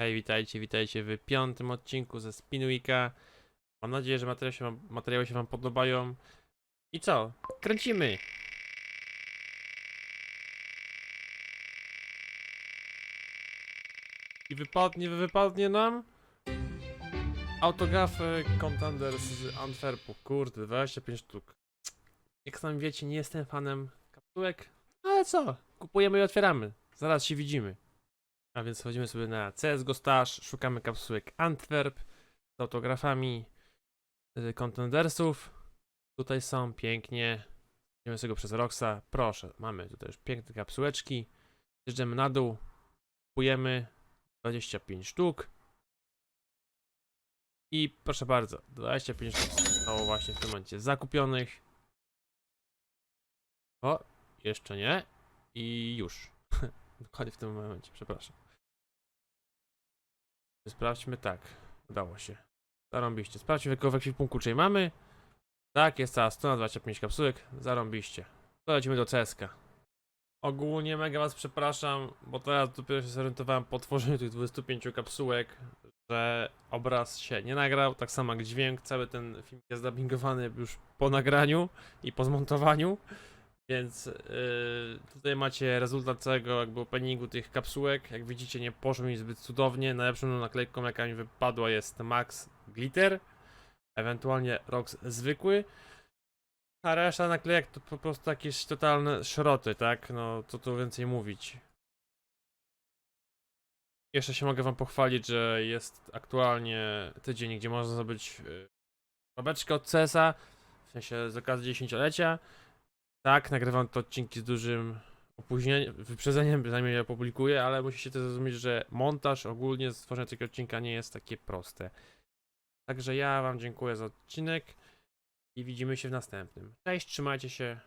Hej, witajcie, witajcie w piątym odcinku ze Spinweeka. Mam nadzieję, że materiały się, wam, materiały się wam podobają. I co? Kręcimy! I wypadnie, wypadnie nam Autografy Contender z Antwerpu. Kurde, 25 sztuk. Jak sami wiecie, nie jestem fanem kapsułek, ale co? Kupujemy i otwieramy. Zaraz się widzimy. A więc wchodzimy sobie na CSGO Stash, szukamy kapsułek Antwerp z autografami y, contendersów. Tutaj są pięknie. Idziemy sobie przez Roxa. Proszę, mamy tutaj już piękne kapsułeczki. Zjeżdżamy na dół. Kupujemy 25 sztuk. I proszę bardzo, 25 sztuk zostało właśnie w tym momencie zakupionych. O, jeszcze nie. I już. Dokładnie w tym momencie, przepraszam. Sprawdźmy, tak. Udało się. Zarąbiście. Sprawdźmy w ekwipunku, czyli mamy. Tak, jest cała strona, 25 kapsułek. Zarąbiście. To lecimy do CSK. Ogólnie mega was przepraszam, bo teraz dopiero się zorientowałem po tworzeniu tych 25 kapsułek, że obraz się nie nagrał, tak samo jak dźwięk. Cały ten film jest dubbingowany już po nagraniu i po zmontowaniu. Więc yy, tutaj macie rezultat całego jakby openingu tych kapsułek. Jak widzicie nie poszło mi zbyt cudownie. Najlepszą naklejką jaka mi wypadła jest Max Glitter. Ewentualnie Rox zwykły. A reszta naklejek to po prostu jakieś totalne szroty, tak? No co tu więcej mówić. Jeszcze się mogę wam pochwalić, że jest aktualnie tydzień, gdzie można zdobyć yy, babeczkę od CESa. W sensie z okazji dziesięciolecia. Tak, nagrywam te odcinki z dużym opóźnieniem, wyprzedzeniem, zanim je opublikuję, ale musicie zrozumieć, że montaż ogólnie stworzenie takiego odcinka nie jest takie proste. Także ja wam dziękuję za odcinek i widzimy się w następnym. Cześć, trzymajcie się,